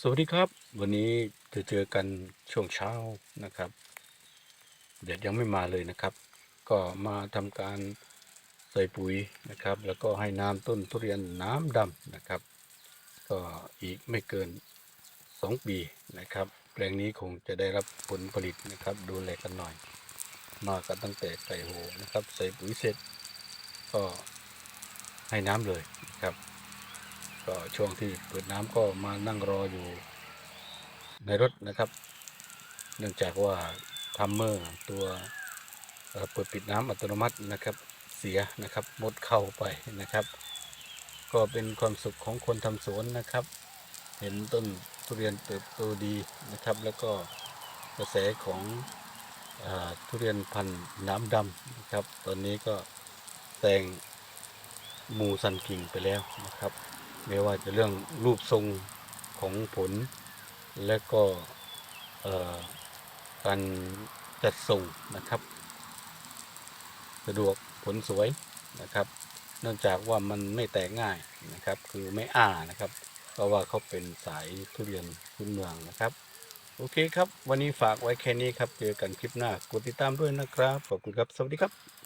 สวัสดีครับ วันนี้จะเจอกันช่วงเช้านะครับแดดยังไม่มาเลยนะครับ ก็มาทำการใส่ปุ๋ยนะครับ แล้วก็ให้น้ำต้นทุเรียนน้ำดำนะครับ ก็อีกไม่เกิน 2 ปีนะครับ แปลงนี้คงจะได้รับผลผลิตนะครับ ดูแลกันหน่อย มากันตั้งแต่ใส่โหนะครับ ใส่ปุ๋ยเสร็จ ก็ให้น้ำเลยนะครับ ก็ช่วงที่เปิดน้ำก็มานั่งรออยู่ในรถนะครับ เนื่องจากว่าทัมเมอร์ตัวเปิดปิดน้ำอัตโนมัตินะครับเสียนะครับมดเข้าไปนะครับ ก็เป็นความสุขของคนทำสวนนะครับ เห็นต้นทุเรียนเติบโตดีนะครับ แล้วก็กระแสของอทุเรียนพันธุ์น้ำดำนะครับ ตอนนี้ก็แต่งมูสันกิ่งไปแล้วนะครับ ไม่ว่าจะเรื่องรูปทรงของผล และก็การจัดส่งนะครับ สะดวกผลสวยนะครับเนื่องจากว่ามันไม่แตกง่ายนะครับ คือไม่อ้านะครับ เพราะว่าเขาเป็นสายทุเรียนพื้นเมืองนะครับ โอเคครับ วันนี้ฝากไว้แค่นี้ครับ เจอกันคลิปหน้ากดติดตามด้วยนะครับ ขอบคุณครับ สวัสดีครับ